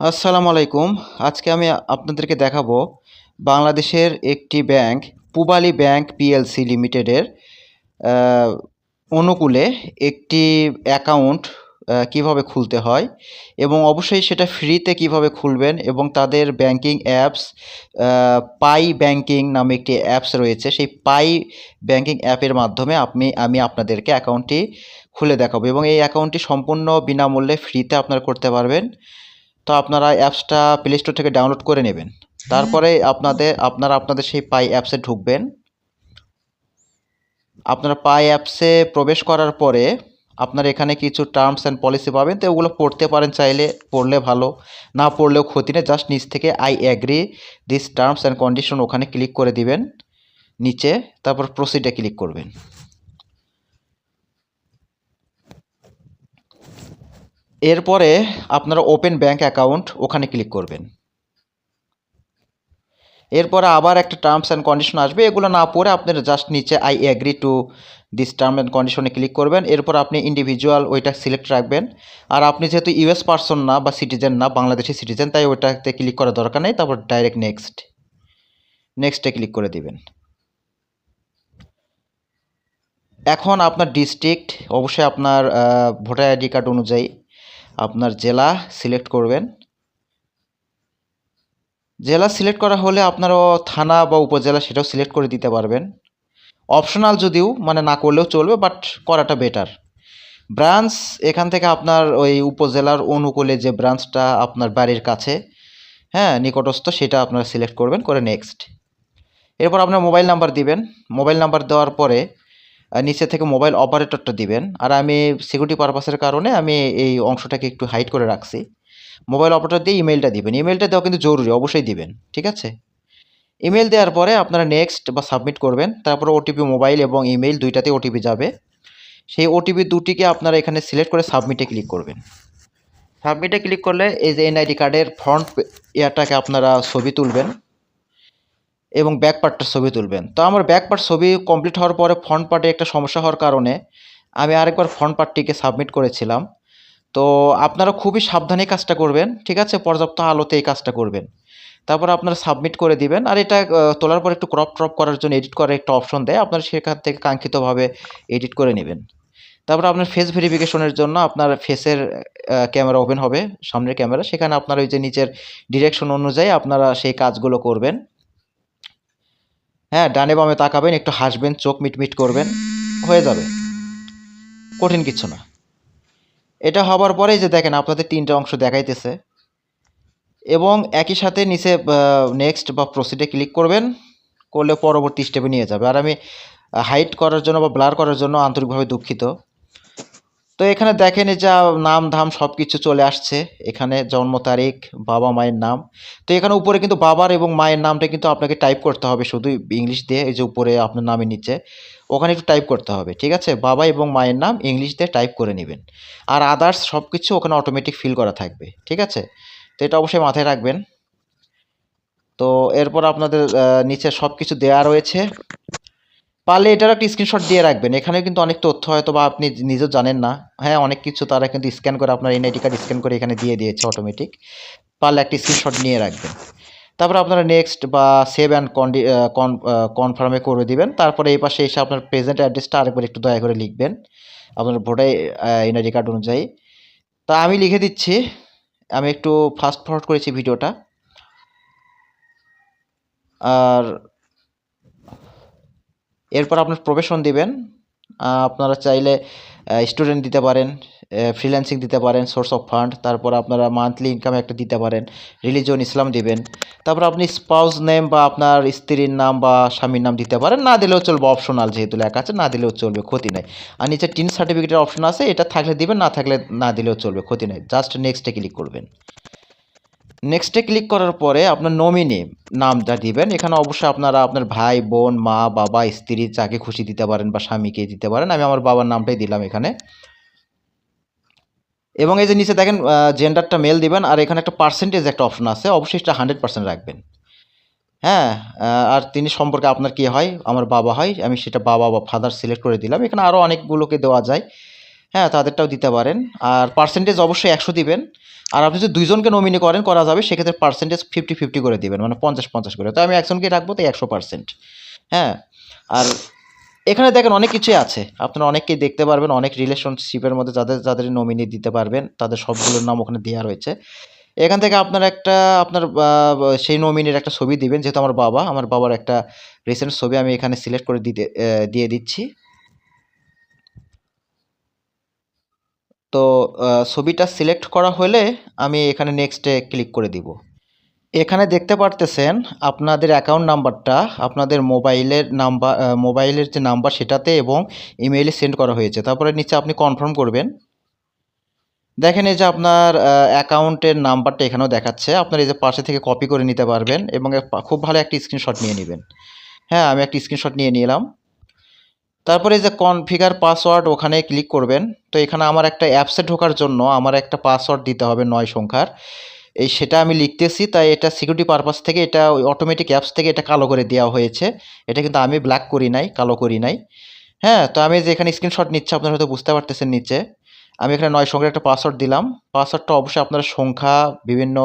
আসসালামু আলাইকুম। আজকে আমি আপনাদেরকে দেখাবো বাংলাদেশের একটি ব্যাংক, পূবালী ব্যাংক পিএলসি লিমিটেডের অনুকূলে একটি অ্যাকাউন্ট কীভাবে খুলতে হয় এবং অবশ্যই সেটা ফ্রিতে কীভাবে খুলবেন এবং তাদের ব্যাংকিং অ্যাপস পাই ব্যাংকিং নামে একটি অ্যাপস রয়েছে। সেই পাই ব্যাংকিং অ্যাপের মাধ্যমে আপনি, আমি আপনাদেরকে অ্যাকাউন্টটি খুলে দেখাবো এবং এই অ্যাকাউন্টটি সম্পূর্ণ বিনামূল্যে ফ্রিতে আপনারা করতে পারবেন। তো আপনারা অ্যাপসটা প্লে স্টোর থেকে ডাউনলোড করে নেবেন। তারপরে আপনাদের, আপনারা আপনাদের সেই পাই অ্যাপসে ঢুকবেন। আপনারা পাই অ্যাপসে প্রবেশ করার পরে আপনারা এখানে কিছু টার্মস অ্যান্ড পলিসি পাবেন। তো ওগুলো পড়তে পারেন চাইলে, পড়লে ভালো। না পড়লেও ক্ষতি নেই। জাস্ট নিচ থেকে I agree this terms and condition ওখানে ক্লিক করে দিবেন। নিচে, তারপর প্রসিডে ক্লিক করবেন। এরপরে আপনারা ওপেন ব্যাঙ্ক অ্যাকাউন্ট ওখানে ক্লিক করবেন। এরপরে আবার একটা টার্মস অ্যান্ড কন্ডিশন আসবে, এগুলো না পড়ে আপনারা জাস্ট নিচে I agree to this term and কন্ডিশনে ক্লিক করবেন, এরপর আপনি ইন্ডিভিজুয়াল ওইটা সিলেক্ট রাখবেন। আর আপনি যেহেতু ইউএস পার্সন না বা সিটিজেন না, বাংলাদেশি সিটিজেন তাই ওইটাতে ক্লিক করার দরকার নেই, তারপর ডাইরেক্ট নেক্সট নেক্সটে ক্লিক করে দিবেন। এখন আপনার ডিস্ট্রিক্ট অবশ্যই আপনার ভোটার আইডি কার্ড অনুযায়ী আপনার জেলা সিলেক্ট করবেন। জেলা সিলেক্ট করা হলে আপনারও থানা বা উপজেলা সেটাও সিলেক্ট করে দিতে পারবেন। অপশনাল যদিও মানে না করলেও চলবে বাট করাটা বেটার ব্রাঞ্চ এখান থেকে আপনার ওই উপজেলার অনুকূলে যে ব্রাঞ্চটা আপনার বাড়ির কাছে হ্যাঁ নিকটস্থ, সেটা আপনারা সিলেক্ট করবেন, করে নেক্সট এরপর আপনার মোবাইল নাম্বার দিবেন। মোবাইল নাম্বার দেওয়ার পরে নিচে থেকে মোবাইল অপারেটরটা দিবেন। আর আমি সিকিউরিটি পারপাসের কারণে আমি এই অংশটাকে একটু হাইড করে রাখছি। মোবাইল অপারেটর দিয়ে ইমেলটা দিবেন। ইমেলটা দেওয়া কিন্তু জরুরি, অবশ্যই দিবেন, ঠিক আছে? ইমেল দেওয়ার পরে আপনারা নেক্সট বা সাবমিট করবেন, তারপরে ওটিপি মোবাইল এবং ইমেল দুইটাতে ওটিপি যাবে। সেই ওটিপি দুটিকে আপনারা এখানে সিলেক্ট করে সাবমিটে ক্লিক করবেন। সাবমিটে ক্লিক করলে এই যে এনআইডি কার্ডের ফ্রন্ট ইয়ারটাকে আপনারা ছবি তুলবেন। এবং ব্যাক পার্টটার ছবি তুলবেন। তো আমার ব্যাক পার্ট ছবি কমপ্লিট হওয়ার পরে ফ্রন্ট পার্টে একটা সমস্যা হওয়ার কারণে আমি আরেকবার ফ্রন্ট পার্টটিকে সাবমিট করেছিলাম। তো আপনারা খুবই সাবধানে কাজটা করবেন, ঠিক আছে? পর্যাপ্ত আলোতে এই কাজটা করবেন। তারপর আপনারা সাবমিট করে দিবেন। আর এটা তোলার পর একটু ক্রপ ট্রপ করার জন্য এডিট করার একটা অপশন দেয়। আপনারা সেখান থেকে কাঙ্ক্ষিতভাবে এডিট করে নেবেন। তারপর আপনার ফেস ভেরিফিকেশনের জন্য আপনার ফেসের ক্যামেরা ওপেন হবে, সামনের ক্যামেরা সেখানে আপনার ওই যে নিচের ডিরেকশন অনুযায়ী আপনারা সেই কাজগুলো করবেন। হ্যাঁ ডানে বামে তাকাবেন, একটু হাসবেন, চোখ মিটমিট করবেন, হয়ে যাবে। কঠিন কিছু না। এটা হবার পরেই যে দেখেন, আপনাদের তিনটা অংশ দেখাইতেছে। এবং একই সাথে নিচে নেক্সট বা প্রসিডে ক্লিক করবেন, করলে পরবর্তী স্টেপে নিয়ে যাবে। আর আমি হাইট করার জন্য বা ব্লার করার জন্য আন্তরিকভাবে দুঃখিত। তো এখানে দেখেন যা নাম ধাম সব কিছু চলে আসছে। এখানে জন্ম তারিখ, বাবা মায়ের নাম। তো এখানে উপরে কিন্তু বাবার এবং মায়ের নামটা কিন্তু আপনাকে টাইপ করতে হবে শুধু ইংলিশ দিয়ে, এই যে উপরে আপনার নামের নিচে। ওখানে একটু টাইপ করতে হবে, ঠিক আছে? বাবা এবং মায়ের নাম ইংলিশ দিয়ে টাইপ করে নেবেন। আর আদার্স সব কিছু ওখানে অটোমেটিক ফিল করা থাকবে, ঠিক আছে? তো এটা অবশ্যই মাথায় রাখবেন। তো এরপর আপনাদের নিচে সব কিছু দেওয়া রয়েছে। পারলে এটার একটা স্ক্রিনশট দিয়ে রাখবেন। এখানে কিন্তু অনেক তথ্য হয়তো বা আপনি নিজেও জানেন না। হ্যাঁ অনেক কিছু তারা কিন্তু স্ক্যান করে আপনার এনআইডি কার্ড স্ক্যান করে এখানে দিয়ে দিয়েছে অটোমেটিক পারলে একটা স্ক্রিনশট নিয়ে রাখবেন। তারপর আপনারা নেক্সট বা সেভ অ্যান্ড কন্ডি কনফার্মে করে দিবেন। তারপরে এই পাশে এসে আপনার প্রেজেন্ট অ্যাড্রেসটা আরেকবার একটু দয়া করে লিখবেন। আপনার ভোটার এনআইডি কার্ড অনুযায়ী। তা আমি লিখে দিচ্ছি। আমি একটু ফাস্ট ফরওয়ার্ড করেছি ভিডিওটা আর এরপর আপনার প্রফেশন দিবেন। আপনারা চাইলে স্টুডেন্ট দিতে পারেন ফ্রিল্যান্সিং দিতে পারেন সোর্স অফ ফান্ড তারপর আপনারা মান্থলি ইনকাম একটা দিতে পারেন রিলিজন ইসলাম দিবেন। তারপর আপনি স্পাউস নেম বা আপনার স্ত্রীর নাম বা স্বামীর নাম দিতে পারেন। না দিলেও চলবে অপশনাল যেহেতু লেখা আছে, না দিলেও চলবে, ক্ষতি নাই। আর নিচে টিন সার্টিফিকেটের অপশন আছে, এটা থাকলে দিবেন, না থাকলে না দিলেও চলবে, ক্ষতি নাই। জাস্ট নেক্সটে ক্লিক করবেন। নেক্সটে ক্লিক করার পরে আপনার নমিনি নামটা দিবেন। এখানে অবশ্যই আপনারা আপনার ভাই, বোন, মা, বাবা, স্ত্রী যাকে খুশি দিতে পারেন বা স্বামীকে দিতে পারেন। আমি আমার বাবার নামটাই দিলাম এখানে। এবং এই যে নিচে দেখেন জেন্ডারটা মেল দিবেন। আর এখানে একটা পার্সেন্টেজ একটা অপশন আছে। অবশ্যই সেটা হান্ড্রেড পার্সেন্ট রাখবেন। হ্যাঁ আর তিনি সম্পর্কে আপনার কি হয়? আমার বাবা হয়। আমি সেটা বাবা বা ফাদার সিলেক্ট করে দিলাম। এখানে আরও অনেকগুলোকে দেওয়া যায়। হ্যাঁ তাদেরটাও দিতে পারেন। আর পার্সেন্টেজ অবশ্যই একশো দিবেন। আর আপনি যদি দুইজনকে নমিনি করেন, করা যাবে, সেক্ষেত্রে পার্সেন্টেজ ফিফটি ফিফটি করে দেবেন মানে পঞ্চাশ পঞ্চাশ করে। তো আমি একজনকে রাখব তো একশো পার্সেন্ট হ্যাঁ? আর এখানে দেখেন অনেক কিছুই আছে। আপনারা অনেককেই দেখতে পারবেন, অনেক রিলেশনশিপের মধ্যে যাদের যাদের নমিনি দিতে পারবেন, তাদের সবগুলোর নাম ওখানে দেওয়া রয়েছে। এখান থেকে আপনার একটা, আপনার সেই নমিনির একটা ছবি দিবেন, যেহেতু আমার বাবা, আমার বাবার একটা রিসেন্ট ছবি আমি এখানে সিলেক্ট করে দিতে দিয়ে দিচ্ছি। তো ছবিটা সিলেক্ট করা হলে আমি এখানে নেক্সটে ক্লিক করে দিব। এখানে দেখতে পারতেছেন আপনাদের অ্যাকাউন্ট নাম্বারটা আপনাদের মোবাইলের নাম্বার মোবাইলের যে নাম্বার সেটাতে এবং ইমেইলে সেন্ড করা হয়েছে। তারপরে নিচে আপনি কনফার্ম করবেন। দেখেন এই যে আপনার অ্যাকাউন্টের নাম্বারটা এখানেও দেখাচ্ছে। আপনার এই যে পাশে থেকে কপি করে নিতে পারবেন এবং খুব ভালো একটা স্ক্রিনশট নিয়ে নেবেন। হ্যাঁ আমি একটা স্ক্রিনশট নিয়ে নিলাম। তারপরে এই যে কনফিগার পাসওয়ার্ড ওখানে ক্লিক করবেন। তো এখানে আমার একটা অ্যাপসে ঢোকার জন্য আমার একটা পাসওয়ার্ড দিতে হবে নয় সংখ্যার। এই সেটা আমি লিখতেছি, তাই এটা সিকিউরিটি পারপাস থেকে এটা ওই অটোমেটিক অ্যাপস থেকে এটা কালো করে দেওয়া হয়েছে। এটা কিন্তু আমি ব্ল্যাক করি নাই, কালো করি নাই। হ্যাঁ তো আমি যে এখানে স্ক্রিনশট নিচ্ছি, আপনারা হয়তো বুঝতে পারতেছেন নিচে। আমি এখানে নয় সংখ্যার একটা পাসওয়ার্ড দিলাম। পাসওয়ার্ডটা অবশ্যই আপনারা সংখ্যা, বিভিন্ন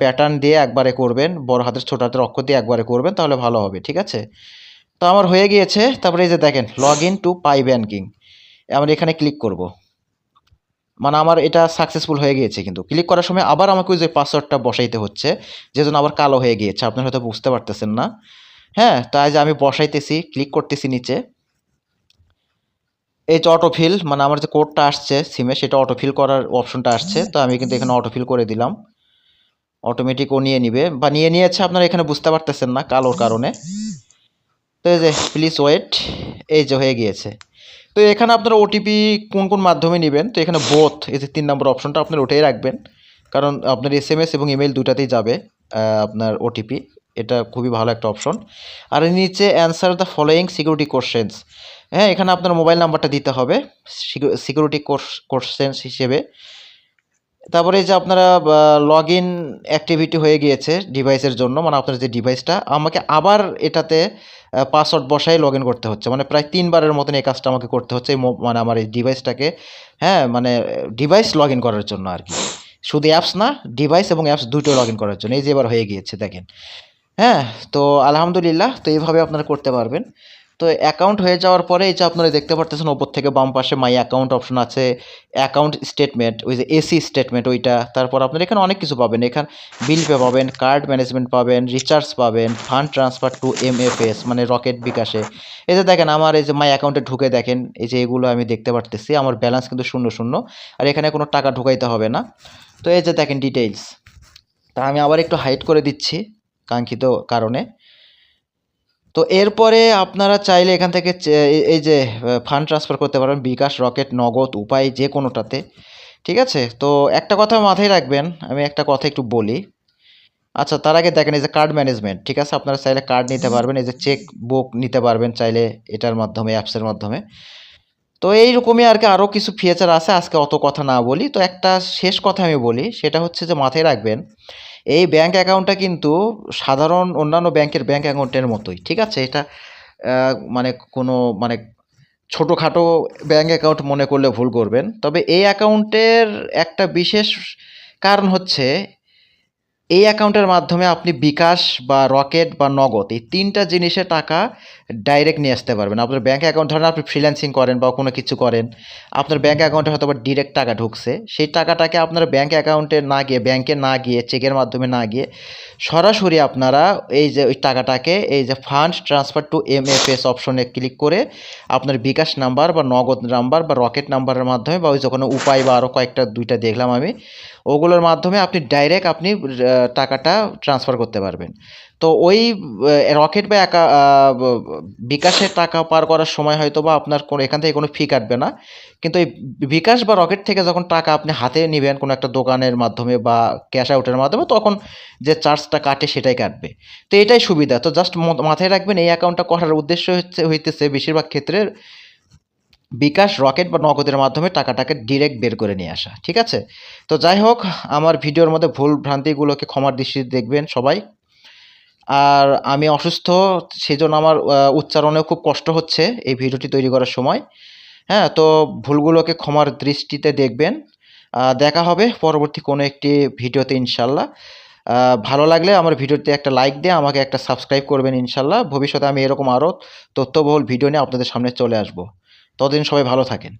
প্যাটার্ন দিয়ে একবারে করবেন। বড় হাতের, ছোট হাতের অক্ষর দিয়ে একবারে করবেন, তাহলে ভালো হবে, ঠিক আছে? তো আমার হয়ে গিয়েছে, তারপরে এই যে দেখেন log in to PI banking আমরা এখানে ক্লিক করব। মানে আমার এটা সাকসেসফুল হয়ে গিয়েছে কিন্তু। ক্লিক করার সময় আবার আমাকে ওই যে পাসওয়ার্ডটা বসাইতে হচ্ছে, যে জন্য আবার কালো হয়ে গিয়েছে। আপনারা হয়তো বুঝতে পারতেছেন না। হ্যাঁ তাই যে আমি বসাইতেছি ক্লিক করতেছি নিচে। এই যে অটোফিল মানে আমার যে কোডটা আসছে সিমে সেটা অটোফিল করার অপশনটা আসছে, তো আমি কিন্তু এখানে অটোফিল করে দিলাম। অটোমেটিক ও নিয়ে নিবে। বা নিয়ে নিয়েছে আপনারা এখানে বুঝতে পারতেছেন না কালোর কারণে। তো এই যে প্লিজ ওয়েট এই যে হয়ে গিয়েছে। তো এখানে আপনারা ওটিপি কোন কোন মাধ্যমে নেবেন? তো এখানে বোথ এই যে তিন নম্বর অপশনটা আপনার ওটাই রাখবেন। কারণ আপনার এস এম এস এবং ইমেল দুটাতেই যাবে আপনার ওটিপি এটা খুবই ভালো একটা অপশন আর নিচে answer the following security questions হ্যাঁ এখানে আপনার মোবাইল নাম্বারটা দিতে হবে। সিকিউরিটি কোশ্চেন্স হিসেবে। তারপরে যে আপনারা লগ ইন অ্যাক্টিভিটি হয়ে গিয়েছে ডিভাইসের জন্য মানে আপনার যে ডিভাইসটা আমাকে আবার এটাতে পাসওয়ার্ড বসাই লগ ইন করতে হচ্ছে। মানে প্রায় তিনবারের মতন এই কাজটা আমাকে করতে হচ্ছে মানে আমার এই ডিভাইসটাকে হ্যাঁ মানে ডিভাইস লগ ইন করার জন্য আর কি। শুধু অ্যাপস না ডিভাইস এবং অ্যাপস দুটো লগ ইন করার জন্য। এই যে এবার হয়ে গিয়েছে, দেখেন। হ্যাঁ তো আলহামদুলিল্লাহ, তো এইভাবে আপনারা করতে পারবেন। তো অ্যাকাউন্ট হয়ে যাওয়ার পরে এই যে আপনারা দেখতে পারতেছেন ওপর থেকে বাম পাশে মাই অ্যাকাউন্ট অপশন আছে অ্যাকাউন্ট স্টেটমেন্ট ওই যে এসি স্টেটমেন্ট ওইটা, তারপর আপনারা এখানে অনেক কিছু পাবেন। এখানে বিল পে পাবেন কার্ড ম্যানেজমেন্ট পাবেন রিচার্জ পাবেন fund transfer to M F S মানে রকেট বিকাশে। এই যে দেখেন আমার এই যে মাই অ্যাকাউন্টে ঢুকে দেখেন, এই যে এগুলো আমি দেখতে পারতেছি, আমার ব্যালেন্স কিন্তু শূন্য শূন্য, আর এখানে কোনো টাকা ঢুকাইতে হবে না। তো এই যে দেখেন ডিটেইলস তা আমি আবার একটু হাইড করে দিচ্ছি, কাঙ্ক্ষিত কারণে। তো এরপরে আপনারা চাইলে এখান থেকে এই যে ফান্ড ট্রান্সফার করতে পারবেন বিকাশ রকেট নগদ উপায় যে কোনোটাতে ঠিক আছে? তো একটা কথা মাথায় রাখবেন আমি একটা কথা একটু বলি। আচ্ছা তার আগে দেখেন এই যে কার্ড ম্যানেজমেন্ট ঠিক আছে? আপনারা চাইলে কার্ড নিতে পারবেন এই যে চেক বুক নিতে পারবেন চাইলে এটার মাধ্যমে অ্যাপসের মাধ্যমে। তো এইরকমই আর কি আরও কিছু ফিচার আছে আজকে অত কথা না বলি। তো একটা শেষ কথা আমি বলি সেটা হচ্ছে যে মাথায় রাখবেন এই ব্যাঙ্ক অ্যাকাউন্টটা কিন্তু সাধারণ অন্যান্য ব্যাংকের ব্যাঙ্ক অ্যাকাউন্টের মতোই, ঠিক আছে? এটা মানে কোনো মানে ছোটোখাটো ব্যাঙ্ক অ্যাকাউন্ট মনে করলে ভুল করবেন। তবে এই অ্যাকাউন্টের একটা বিশেষ কারণ হচ্ছে এই অ্যাকাউন্টের মাধ্যমে আপনি বিকাশ বা রকেট বা নগদ এই তিনটা জিনিসে টাকা ডাইরেক্ট নিয়ে আসতে পারবেন। আপনার ব্যাঙ্ক অ্যাকাউন্ট ধরেন আপনি ফ্রিল্যান্সিং করেন বা কোনো কিছু করেন, আপনার ব্যাঙ্ক অ্যাকাউন্টে হয়তো বা ডিরেক্ট টাকা ঢুকছে, সেই টাকাটাকে আপনার ব্যাঙ্ক অ্যাকাউন্টে না গিয়ে ব্যাঙ্কে না গিয়ে, চেকের মাধ্যমে না গিয়ে সরাসরি আপনারা এই যে ওই টাকাটাকে, এই যে fund transfer to M F S অপশনে ক্লিক করে আপনার বিকাশ নাম্বার বা নগদ নাম্বার বা রকেট নাম্বারের মাধ্যমে বা ওই যে কোনো উপায় বা আরও কয়েকটা, দুইটা দেখলাম আমি ওগুলোর মাধ্যমে আপনি ডাইরেক্ট আপনি টাকাটা ট্রান্সফার করতে পারবেন। তো ওই রকেট বা একা বিকাশের টাকা পার করার সময় হয়তো বা আপনার কোনো, এখান থেকে কোনো ফি কাটবে না। কিন্তু এই বিকাশ বা রকেট থেকে যখন টাকা আপনি হাতে নেবেন কোনো একটা দোকানের মাধ্যমে বা ক্যাশ আউটের মাধ্যমে, তখন যে চার্জটা কাটে সেটাই কাটবে। তো এটাই সুবিধা। তো জাস্ট মাথায় রাখবেন, এই অ্যাকাউন্টটা করার উদ্দেশ্য হচ্ছে, হইতেছে বেশিরভাগ ক্ষেত্রে বিকাশ রকেট বা নগদের মাধ্যমে টাকাটাকে ডিরেক্ট বের করে নিয়ে আসা, ঠিক আছে? তো যাই হোক, আমার ভিডিওর মধ্যে ভুল ভ্রান্তিগুলোকে ক্ষমার দৃষ্টিতে দেখবেন সবাই। আর আমি অসুস্থ, সেজন্য আমার উচ্চারণেও খুব কষ্ট হচ্ছে এই ভিডিওটি তৈরি করার সময়। হ্যাঁ তো ভুলগুলোকে ক্ষমার দৃষ্টিতে দেখবেন। দেখা হবে পরবর্তী কোনো একটি ভিডিওতে ইনশাল্লাহ। ভালো লাগলে আমার ভিডিওতে একটা লাইক দিয়ে আমাকে একটা সাবস্ক্রাইব করবেন ইনশাল্লাহ। ভবিষ্যতে আমি এরকম আরও তথ্যবহুল ভিডিও নিয়ে আপনাদের সামনে চলে আসব। ততদিন সবাই ভালো থাকেন।